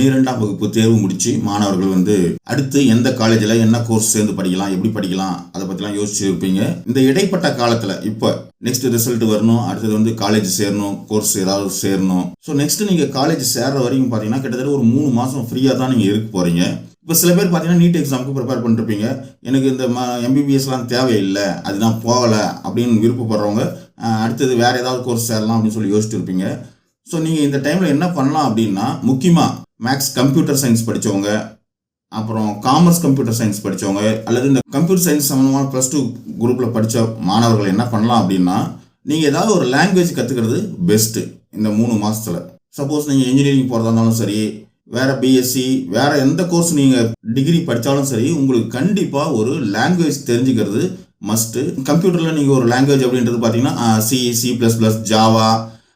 பன்னிரெண்டாம் வகுப்பு தேர்வு முடிச்சு மாணவர்கள் வந்து அடுத்து எந்த காலேஜில் என்ன கோர்ஸ் சேர்ந்து படிக்கலாம் எப்படி படிக்கலாம் அதை பற்றிலாம் யோசிச்சு இருப்பீங்க. இந்த இடைப்பட்ட காலத்தில் இப்போ நெக்ஸ்ட் ரிசல்ட் வரணும் அடுத்தது வந்து காலேஜ் சேரணும் கோர்ஸ் ஏதாவது சேரணும். ஸோ நெக்ஸ்ட் நீங்கள் காலேஜ் சேர்ற வரைக்கும் பார்த்தீங்கன்னா கிட்டத்தட்ட ஒரு மூணு மாதம் ஃப்ரீயாக தான் நீங்கள் இருக்க போகிறீங்க இப்போ சில பேர் பார்த்தீங்கன்னா நீட் எக்ஸாமுக்கு ப்ரிப்பேர் பண்ணிருப்பீங்க. எனக்கு இந்த ம எம்பிபிஎஸ்லாம் தேவையில்லை அதுதான் போகலை அப்படின்னு விருப்பப்படுறவங்க அடுத்தது வேறு ஏதாவது கோர்ஸ் சேரலாம் அப்படின்னு சொல்லி யோசிச்சுருப்பீங்க ஸோ நீங்கள் இந்த டைமில் என்ன பண்ணலாம் அப்படின்னா முக்கியமாக மேக்ஸ் கம்ப்யூட்டர் சயின்ஸ் படித்தவங்க அப்புறம் காமர்ஸ் கம்ப்யூட்டர் சயின்ஸ் படித்தவங்க அல்லது இந்த கம்ப்யூட்டர் சயின்ஸ் சம்மந்தமான ப்ளஸ் டூ குரூப்பில் படித்த மாணவர்கள் என்ன பண்ணலாம் அப்படின்னா நீங்கள் ஏதாவது ஒரு லாங்குவேஜ் கற்றுக்கிறது பெஸ்ட்டு இந்த மூணு மாதத்தில் சப்போஸ் நீங்கள் இன்ஜினியரிங் போகிறதா இருந்தாலும் சரி வேறு பிஎஸ்சி வேறு எந்த கோர்ஸ் நீங்கள் டிகிரி படித்தாலும் சரி உங்களுக்கு கண்டிப்பாக ஒரு லாங்குவேஜ் தெரிஞ்சுக்கிறது மஸ்ட்டு கம்ப்யூட்டரில் நீங்கள் ஒரு லாங்குவேஜ் அப்படின்றது பார்த்தீங்கன்னா C C plus plus Java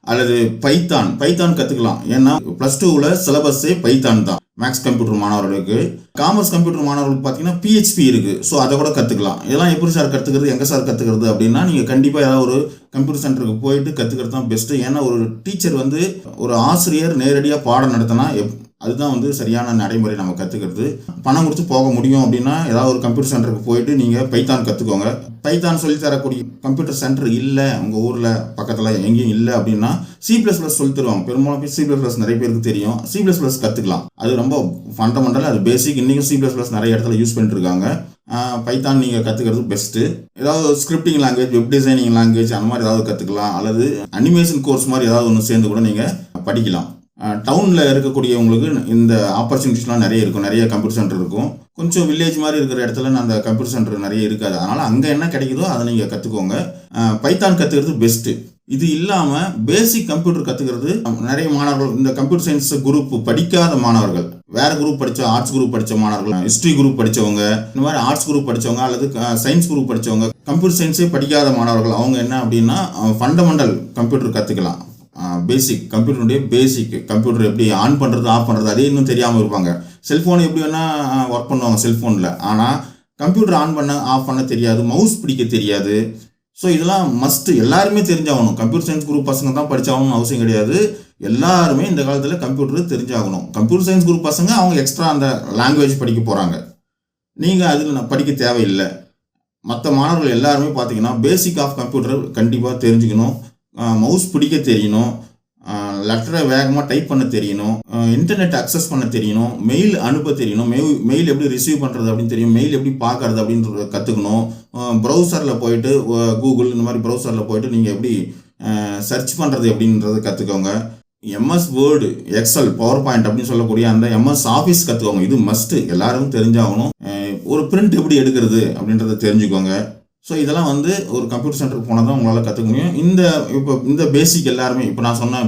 அல்லது பைத்தான் பைத்தான் கற்றுக்கலாம் ஏன்னா ப்ளஸ் டூவில் சிலபஸே பைத்தான் தான். மேக்ஸ் கம்ப்யூட்டர் மாணவர்களுக்கு காமர்ஸ் கம்ப்யூட்டர் மாணவர்களுக்கு பார்த்தீங்கன்னா பிஹெச்பி இருக்குது ஸோ அதை கூட கற்றுக்கலாம் இதெல்லாம் எப்படி சார் கற்றுக்கிறது எங்கே சார் கற்றுக்கிறது அப்படின்னா நீங்கள் கண்டிப்பாக ஏதாவது ஒரு கம்ப்யூட்டர் சென்டருக்கு போயிட்டு கற்றுக்கிறது தான் பெஸ்ட்டு ஏன்னா ஒரு டீச்சர் வந்து ஒரு ஆசிரியர் நேரடியாக பாடம் நடத்தினா எப் அதுதான் வந்து சரியான நடைமுறை நம்ம கற்றுக்கிறது பணம் கொடுத்து போக முடியும் அப்படின்னா ஏதாவது ஒரு கம்ப்யூட்டர் சென்டருக்கு போயிட்டு நீங்கள் பைத்தான் கற்றுக்கோங்க பைத்தான் சொல்லி தரக்கூடிய கம்ப்யூட்டர் சென்டர் இல்லை உங்கள் ஊரில் பக்கத்தில் எங்கேயும் இல்லை அப்படின்னா சி ப்ளஸ் ப்ளஸ் சொல்லி தருவாங்க. பெரும்பாலும் சி ப்ளஸ் ப்ளஸ் நிறைய பேருக்கு தெரியும். சி ப்ளஸ் ப்ளஸ் கற்றுக்கலாம் அது ரொம்ப ஃபண்டமெண்டல் அது பேசிக் இன்றைக்கும் சி ப்ளஸ் ப்ளஸ் நிறைய இடத்துல யூஸ் பண்ணிட்டுருக்காங்க பைத்தான் நீங்கள் கற்றுக்கிறது பெஸ்ட்டு ஏதாவது scripting language web designing language அந்த மாதிரி ஏதாவது கற்றுக்கலாம் அல்லது அனிமேஷன் கோர்ஸ் மாதிரி ஏதாவது ஒன்று சேர்ந்து கூட நீங்கள் படிக்கலாம். டவுனில் இருக்கக்கூடியவங்களுக்கு இந்த ஆப்பர்ச்சுனிட்டிஸ்லாம் நிறைய இருக்கும். நிறைய கம்ப்யூட்டர் சென்டர் இருக்கும். கொஞ்சம் வில்லேஜ் மாதிரி இருக்கிற இடத்துல அந்த கம்ப்யூட்டர் சென்டர் நிறைய இருக்காது. அதனால் அங்கே என்ன கிடைக்குதோ அதை நீங்கள் கற்றுக்கோங்க பைத்தான் கற்றுக்கிறது பெஸ்ட்டு இது இல்லாமல் பேசிக் கம்ப்யூட்டர் கற்றுக்கிறது நிறைய மாணவர்கள் இந்த கம்ப்யூட்டர் சயின்ஸ் குரூப் படிக்காத மாணவர்கள் வேறு குரூப் படித்த ஆர்ட்ஸ் குரூப் படித்த மாணவர்கள் ஹிஸ்ட்ரி குரூப் படித்தவங்க இந்த மாதிரி ஆர்ட்ஸ் குரூப் படித்தவங்க அல்லது சயின்ஸ் குரூப் படித்தவங்க கம்ப்யூட்டர் சயின்ஸே படிக்காத மாணவர்கள் அவங்க என்ன அப்படின்னா ஃபண்டமெண்டல் கம்ப்யூட்டர் கற்றுக்கலாம் பேசிக் கம்ப்யூட்டருடைய பேசிக் கம்ப்யூட்டர் எப்படி ஆன் பண்ணுறது ஆஃப் பண்ணுறது அதே இன்னும் தெரியாமல் இருப்பாங்க. செல்ஃபோன் எப்படி வேணால் ஒர்க் பண்ணுவாங்க செல்ஃபோனில் ஆனால் கம்ப்யூட்டர் ஆன் பண்ண ஆஃப் பண்ண தெரியாது மவுஸ் பிடிக்க தெரியாது. ஸோ இதெல்லாம் மஸ்ட்டு எல்லாருமே தெரிஞ்சாகணும். கம்ப்யூட்டர் சயின்ஸ் குரூப் பசங்க தான் படிச்சாகணும்னு அவசியம் கிடையாது. எல்லாருமே இந்த காலத்தில் கம்ப்யூட்டர் தெரிஞ்சாகணும். கம்ப்யூட்டர் சயின்ஸ் குரூப் பசங்க அவங்க எக்ஸ்ட்ரா அந்த லாங்குவேஜ் படிக்க போகிறாங்க நீங்கள் அதில் படிக்க தேவையில்லை. மற்ற மாணவர்கள் எல்லாருமே பார்த்தீங்கன்னா பேசிக் ஆஃப் கம்ப்யூட்டர் கண்டிப்பாக தெரிஞ்சுக்கணும். மவுஸ் பிடிக்க தெரியணும். லெட்டரை வேகமாக டைப் பண்ண தெரியணும். இன்டர்நெட் அக்சஸ் பண்ண தெரியணும். மெயில் அனுப்ப தெரியணும். மெயில் மெயில் எப்படி ரிசீவ் பண்ணுறது அப்படின்னு தெரியும். மெயில் எப்படி பார்க்கறது அப்படின்றத கற்றுக்கணும் ப்ரௌசரில் போயிட்டு கூகுள் இந்த மாதிரி ப்ரௌசரில் போயிட்டு நீங்கள் எப்படி சர்ச் பண்ணுறது எப்படின்றத கற்றுக்கோங்க MS Word Excel PowerPoint அப்படின்னு சொல்லக்கூடிய அந்த எம்எஸ் ஆஃபீஸ் கற்றுக்கோங்க இது மஸ்ட்டு எல்லாருக்கும் தெரிஞ்சாகணும். ஒரு பிரிண்ட் எப்படி எடுக்கிறது அப்படின்றத தெரிஞ்சுக்கோங்க. ஸோ இதெல்லாம் வந்து ஒரு கம்ப்யூட்டர் சென்டருக்கு போனால் தான் உங்களால் கற்றுக்க முடியும். இந்த இப்போ இந்த பேசிக் எல்லாருமே இப்போ நான் சொன்ன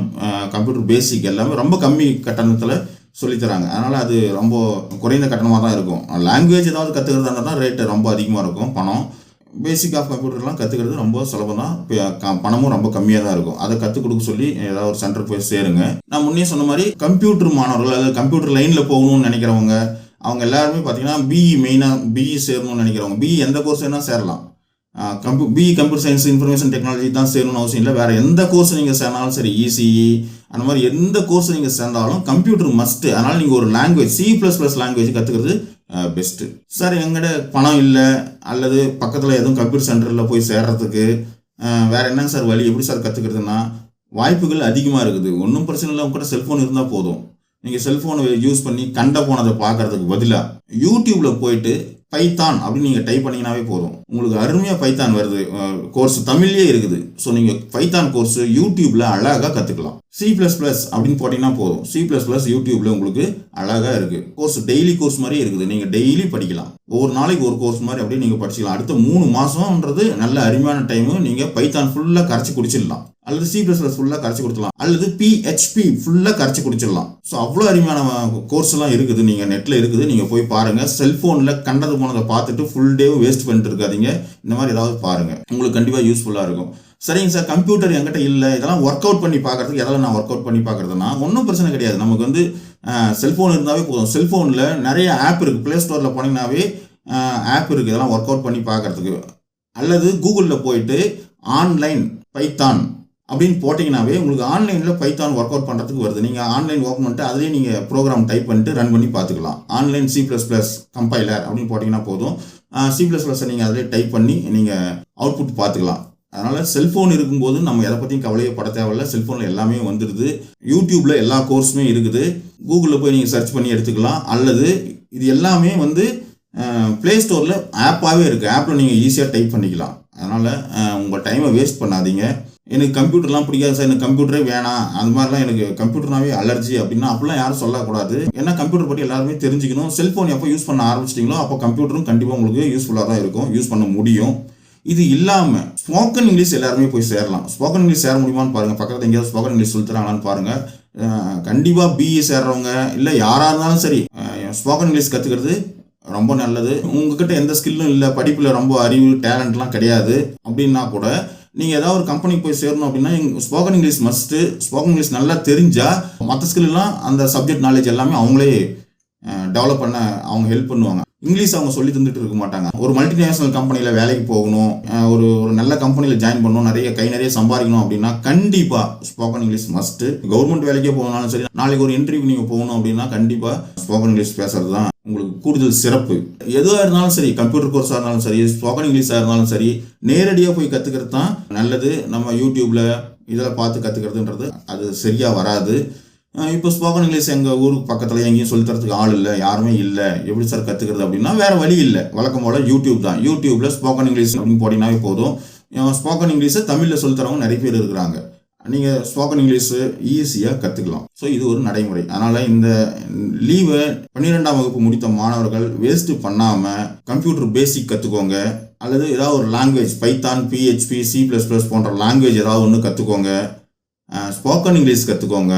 கம்ப்யூட்டர் பேசிக் எல்லாமே ரொம்ப கம்மி கட்டணத்தில் சொல்லித்தராங்க அதனால் அது ரொம்ப குறைந்த கட்டணமாக தான் இருக்கும். லாங்குவேஜ் ஏதாவது கற்றுக்கிறதா தான் ரேட்டு ரொம்ப அதிகமாக இருக்கும். பணம் பேசிக் ஆஃப் கம்ப்யூட்டர்லாம் கற்றுக்கிறது ரொம்ப சுலபம் தான் பணமும் ரொம்ப கம்மியாக தான் இருக்கும். அதை கற்றுக் கொடுக்க சொல்லி ஏதாவது ஒரு சென்டர் போய் சேருங்க. நான் முன்னே சொன்ன மாதிரி கம்ப்யூட்டர் மாணவர்கள் அதாவது கம்ப்யூட்டர் லைனில் போகணும்னு நினைக்கிறவங்க அவங்க எல்லாருமே பார்த்தீங்கன்னா பிஇ மெயினாக பிஇ சேரணும்னு நினைக்கிறவங்க. பிஇ எந்த கோர்ஸ் வேணால் சேரலாம். கம்ப்யூ B computer science information technology தான் சேரணும்னு அவசியம் இல்லை. வேறு எந்த கோர்ஸ் நீங்கள் சேர்ந்தாலும் சரி இசிஇ அந்த மாதிரி எந்த கோர்ஸ் நீங்கள் சேர்ந்தாலும் கம்ப்யூட்டர் மஸ்ட்டு அதனால் நீங்கள் ஒரு language C plus plus language கற்றுக்கிறது பெஸ்ட்டு சார் எங்கிட்ட பணம் இல்லை அல்லது பக்கத்தில் எதுவும் கம்ப்யூட்டர் சென்டரில் போய் சேர்றதுக்கு வேறு என்னங்க சார் வழி? எப்படி சார் கற்றுக்கிறதுனா வாய்ப்புகள் அதிகமாக இருக்குது. ஒன்றும் பிரச்சனை இல்லை உங்கள்கிட்ட செல்ஃபோன் இருந்தால் போதும். நீங்கள் செல்ஃபோனை யூஸ் பண்ணி கண்ட போனதை பார்க்கறதுக்கு பதிலாக யூடியூப்பில் போயிட்டு பைத்தான் அப்படின்னு நீங்கள் டைப் பண்ணீங்கன்னாவே போதும். உங்களுக்கு அருமையாக பைத்தான் வருது. கோர்ஸ் தமிழ்லேயே இருக்குது. ஸோ நீங்கள் பைத்தான் கோர்ஸ் யூடியூப்பில் அழகாக கற்றுக்கலாம் சி ப்ளஸ் ப்ளஸ் அப்படின்னு போட்டிங்கன்னா போதும். சி ப்ளஸ் ப்ளஸ் யூடியூப்பில் உங்களுக்கு அழகாக இருக்குது கோர்ஸ் டெய்லி கோர்ஸ் மாதிரி இருக்குது. நீங்கள் டெய்லி படிக்கலாம். ஒவ்வொரு நாளைக்கு ஒரு கோர்ஸ் மாதிரி அப்படியே நீங்கள் படிச்சிக்கலாம். அடுத்த மூணு மாதம்ன்றது நல்ல அருமையான டைமு நீங்கள் பைத்தான் ஃபுல்லாக கரைச்சி குடிச்சிடலாம். அல்லது சி ப்ளஸ் ப்ளஸ் ஃபுல்லாக கரைச்சி கொடுத்துடலாம். அல்லது பிஹெச்பி ஃபுல்லாக கரைச்சி குடிச்சிடலாம். ஸோ அவ்வளோ அருமையான கோர்ஸ் எல்லாம் இருக்குது. நீங்கள் நெட்டில் இருக்குது. நீங்கள் போய் பாருங்கள் செல்ஃபோனில் கண்டது போனதை பார்த்துட்டு ஃபுல் டேவும் வேஸ்ட் பண்ணிட்டு இருக்காதீங்க. இந்த மாதிரி ஏதாவது பாருங்கள் உங்களுக்கு கண்டிப்பாக யூஸ்ஃபுல்லாக இருக்கும். சரிங்க சார் கம்ப்யூட்டர் என்கிட்ட இல்லை. இதெல்லாம் ஒர்க் அவுட் பண்ணி பார்க்கறதுக்கு எதெல்லாம் நான் ஒர்க் அவுட் பண்ணி பார்க்கறதுனா ஒன்றும் பிரச்சனை கிடையாது. நமக்கு வந்து செல்ஃபோன் இருந்தாவே போதும். செல்ஃபோனில் நிறைய ஆப் இருக்குது ப்ளே ஸ்டோரில் போனீங்கன்னாவே ஆப் இருக்குது இதெல்லாம் ஒர்க் அவுட் பண்ணி பார்க்கறதுக்கு. அல்லது கூகுளில் போயிட்டு ஆன்லைன் பைத்தான் அப்படின்னு போட்டிங்கனாவே உங்களுக்கு ஆன்லைனில் பைத்தான் ஒர்க் அவுட் பண்ணுறதுக்கு வருது. நீங்கள் ஆன்லைன் ஓப்பன் பண்ணிட்டு அதிலே நீங்கள் ப்ரோக்ராம் டைப் பண்ணிட்டு ரன் பண்ணி பார்த்துக்கலாம். Online C plus plus compiler அப்படின்னு போட்டிங்கன்னா போதும். சி ப்ளஸ் ப்ளஸ்ஸை நீங்கள் அதிலே டைப் பண்ணி நீங்கள் அவுட்புட் பார்த்துக்கலாம். அதனால் செல்ஃபோன் இருக்கும்போது நம்ம எதை பற்றியும் கவலையப்பட தேவையில்ல. செல்ஃபோனில் எல்லாமே வந்துடுது யூடியூப்பில் எல்லா கோர்ஸுமே இருக்குது. கூகுளில் போய் நீங்கள் சர்ச் பண்ணி எடுத்துக்கலாம். அல்லது இது எல்லாமே வந்து ப்ளே ஸ்டோரில் ஆப்பாகவே இருக்குது ஆப்பில் நீங்கள் ஈஸியாக டைப் பண்ணிக்கலாம். அதனால் உங்கள் டைமை வேஸ்ட் பண்ணாதீங்க. எனக்கு கம்ப்யூட்டர்லாம் பிடிக்காது சார் எனக்கு கம்ப்யூட்டரே வேணாம். அந்த மாதிரிலாம் எனக்கு கம்ப்யூட்டர்னாவே அலர்ஜி அப்படின்னா அப்படிலாம் யாரும் சொல்லக்கூடாது. ஏன்னா கம்ப்யூட்டர் பற்றி எல்லாருமே தெரிஞ்சுக்கணும். செல்ஃபோன் எப்போ யூஸ் பண்ண ஆரம்பிச்சிட்டிங்களோ அப்போ கம்ப்யூட்டரும் கண்டிப்பாக உங்களுக்கு யூஸ்ஃபுல்லாக தான் இருக்கும். யூஸ் பண்ண முடியும். இது இல்லாமல் ஸ்போக்கன் இங்கிலீஷ் எல்லாருமே போய் சேரலாம். ஸ்போக்கன் இங்கிலீஷ் சேர முடியுமான்னு பாருங்கள் பக்கத்தில் எங்கேயாவது ஸ்போக்கன் இங்கிலீஷ் சொல்லி தராங்களான்னு பாருங்கள் கண்டிப்பாக பிஇ சேர்றவங்க இல்லை யாராக இருந்தாலும் சரி ஸ்போக்கன் இங்கிலீஷ் கற்றுக்கிறது ரொம்ப நல்லது. உங்ககிட்ட எந்த ஸ்கில்லும் இல்லை படிப்பில் ரொம்ப அறிவு டேலண்ட்லாம் கிடையாது. அப்படின்னா கூட நீங்கள் ஏதாவது ஒரு கம்பெனிக்கு போய் சேரணும் அப்படின்னா spoken English must spoken English நல்லா தெரிஞ்சால் மற்ற ஸ்கில்லாம் அந்த சப்ஜெக்ட் நாலேஜ் எல்லாமே அவங்களே டெவலப் பண்ண அவங்க ஹெல்ப் பண்ணுவாங்க. இங்கிலீஷ் அவங்க சொல்லி தந்துட்டு இருக்க மாட்டாங்க. ஒரு மல்டிநேஷனல் கம்பெனியில் வேலைக்கு போகணும் ஒரு ஒரு நல்ல கம்பெனியில் ஜாயின் பண்ணணும் நிறைய கை நிறைய சம்பாதிக்கணும் அப்படின்னா கண்டிப்பாக ஸ்போக்கன் இங்கிலீஷ் மஸ்ட்டு கவர்மெண்ட் வேலைக்கே போகணும்னாலும் சரி நாளைக்கு ஒரு இன்டர்வியூ நீங்கள் போகணும் அப்படின்னா கண்டிப்பாக ஸ்போக்கன் இங்கிலீஷ் பேசுறது தான் உங்களுக்கு கூடுதல் சிறப்பு. எதுவாக இருந்தாலும் சரி கம்ப்யூட்டர் கோர்ஸாக இருந்தாலும் சரி ஸ்போக்கன் இங்கிலீஷாக இருந்தாலும் சரி நேரடியாக போய் கற்றுக்கிறது தான் நல்லது. நம்ம யூடியூப்பில் இதில் பார்த்து கற்றுக்கிறதுன்றது அது சரியாக வராது. இப்போ ஸ்போக்கன் இங்கிலீஷ் எங்கள் ஊருக்கு பக்கத்தில் எங்கேயும் சொல்லித் தரதுக்கு ஆள் இல்லை யாருமே இல்லை. எப்படி சார் கற்றுக்கிறது அப்படின்னா வேறு வழி இல்லை. வழக்கம் போல் யூடியூப் தான். யூடியூப்பில் ஸ்போக்கன் இங்கிலீஷ் அப்படின்னு போட்டிங்கனாவே போதும். ஸ்போக்கன் இங்கிலீஷை தமிழில் சொல்லித் தரவங்க நிறைய பேர் இருக்கிறாங்க. நீங்கள் ஸ்போக்கன் இங்கிலீஷு ஈஸியாக கற்றுக்கலாம் ஸோ இது ஒரு நடைமுறை. அதனால் இந்த லீவை பன்னிரெண்டாம் வகுப்பு முடித்த மாணவர்கள் வேஸ்ட்டு பண்ணாமல் கம்ப்யூட்டர் பேசிக் கற்றுக்கோங்க அல்லது ஏதாவது ஒரு language Python PHP C plus plus போன்ற லாங்குவேஜ் ஏதாவது ஒன்று கற்றுக்கோங்க ஸ்போக்கன் இங்கிலீஷ் கற்றுக்கோங்க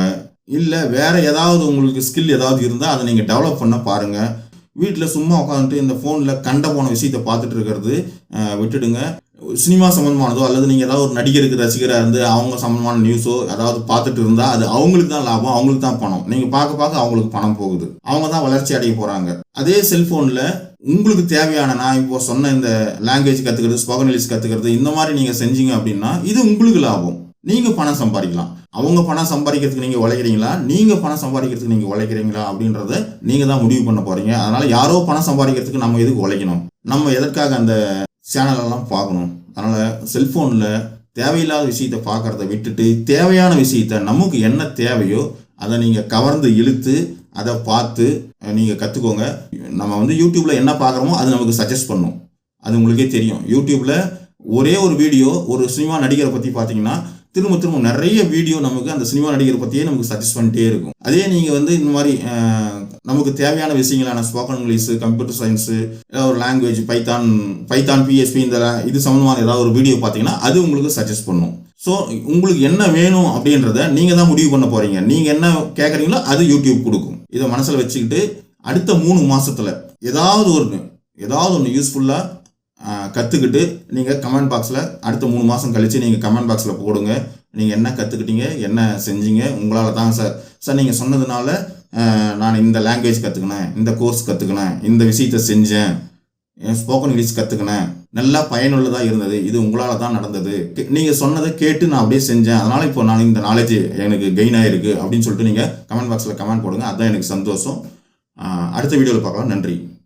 இல்லை வேறு ஏதாவது உங்களுக்கு ஸ்கில் ஏதாவது இருந்தால் அதை நீங்கள் டெவலப் பண்ண பாருங்கள் வீட்டில் சும்மா உட்காந்துட்டு இந்த ஃபோனில் கண்ட போன விஷயத்தை பார்த்துட்டு இருக்கிறது விட்டுடுங்க. சினிமா சம்மந்தமானதோ அல்லது நீங்கள் ஏதாவது ஒரு நடிகருக்கு ரசிகராக இருந்து அவங்க சம்மந்தமான நியூஸோ ஏதாவது பார்த்துட்டு இருந்தால் அது அவங்களுக்கு தான் லாபம் அவங்களுக்கு தான் பணம். நீங்கள் பார்க்க பார்க்க அவங்களுக்கு பணம் போகுது. அவங்க தான் வளர்ச்சி அடைய போகிறாங்க அதே செல்ஃபோனில் உங்களுக்கு தேவையான நான் இப்போ சொன்ன இந்த லாங்குவேஜ் கற்றுக்கிறது ஸ்போக்கன் இங்கிலீஷ் கற்றுக்கிறது இந்த மாதிரி நீங்கள் செஞ்சீங்க அப்படின்னா இது உங்களுக்கு லாபம். நீங்கள் பணம் சம்பாதிக்கலாம். அவங்க பணம் சம்பாதிக்கிறதுக்கு நீங்கள் உழைக்கிறீங்களா? நீங்கள் பணம் சம்பாதிக்கிறதுக்கு நீங்கள் உழைக்கிறீங்களா? அப்படின்றத நீங்கள் தான் முடிவு பண்ண போகிறீங்க அதனால் யாரோ பணம் சம்பாதிக்கிறதுக்கு நம்ம எதுக்கு உழைக்கணும்? நம்ம எதற்காக அந்த சேனலெல்லாம் பார்க்கணும்? அதனால் செல்ஃபோனில் தேவையில்லாத விஷயத்தை பார்க்குறத விட்டுட்டு தேவையான விஷயத்த நமக்கு என்ன தேவையோ அதை நீங்கள் கவர்ந்து இழுத்து அதை பார்த்து நீங்கள் கற்றுக்கோங்க நம்ம வந்து யூடியூப்பில் என்ன பார்க்குறோமோ அது நமக்கு சஜஸ்ட் பண்ணும். அது உங்களுக்கே தெரியும். யூடியூப்பில் ஒரே ஒரு வீடியோ ஒரு சினிமா நடிகரை பற்றி பார்த்தீங்கன்னா திரும்ப திரும்ப நிறைய வீடியோ நமக்கு அந்த சினிமா நடிகரை பற்றியே நமக்கு சஜஸ்ட் பண்ணிட்டே இருக்கும். அதே நீங்கள் வந்து இந்த மாதிரி நமக்கு தேவையான விஷயங்களான ஸ்போக்கன் இங்கிலீஷு கம்ப்யூட்டர் சயின்ஸு ஏதாவது ஒரு லாங்குவேஜ் பைத்தான் பைத்தான் பிஎஸ்பி இந்த இது சம்மந்தமான ஏதாவது ஒரு வீடியோ பார்த்தீங்கன்னா அது உங்களுக்கு சஜஸ்ட் பண்ணும். ஸோ உங்களுக்கு என்ன வேணும் அப்படின்றத நீங்கள் தான் முடிவு பண்ண போகிறீங்க நீங்கள் என்ன கேட்குறீங்களோ அது யூடியூப் கொடுக்கும். இதை மனசில் வச்சுக்கிட்டு அடுத்த மூணு மாதத்தில் ஏதாவது ஒன்று ஏதாவது ஒன்று யூஸ்ஃபுல்லாக கற்றுக்கிட்டு நீங்கள் கமெண்ட் பாக்ஸில் அடுத்த மூணு மாதம் கழித்து நீங்கள் கமெண்ட் பாக்ஸில் போடுங்க. நீங்கள் என்ன கற்றுக்கிட்டீங்க என்ன செஞ்சீங்க உங்களால் தான் சார் சார் நீங்கள் சொன்னதுனால நான் இந்த லாங்குவேஜ் கற்றுக்கினேன் இந்த கோர்ஸ் கற்றுக்கினேன் இந்த விஷயத்தை செஞ்சேன். ஸ்போக்கன் இங்கிலீஷ் கற்றுக்கினேன் நல்லா பயனுள்ளதாக இருந்தது. இது உங்களால் தான் நடந்தது. நீங்கள் சொன்னதை கேட்டு நான் அப்படியே செஞ்சேன். அதனால் இப்போ நான் இந்த நாலேஜ் எனக்கு கெயின் ஆகிருக்கு அப்படின்னு சொல்லிட்டு நீங்கள் கமெண்ட் பாக்ஸில் கமெண்ட் போடுங்க. அதுதான் எனக்கு சந்தோஷம். அடுத்த வீடியோவில் பார்க்கலாம். நன்றி.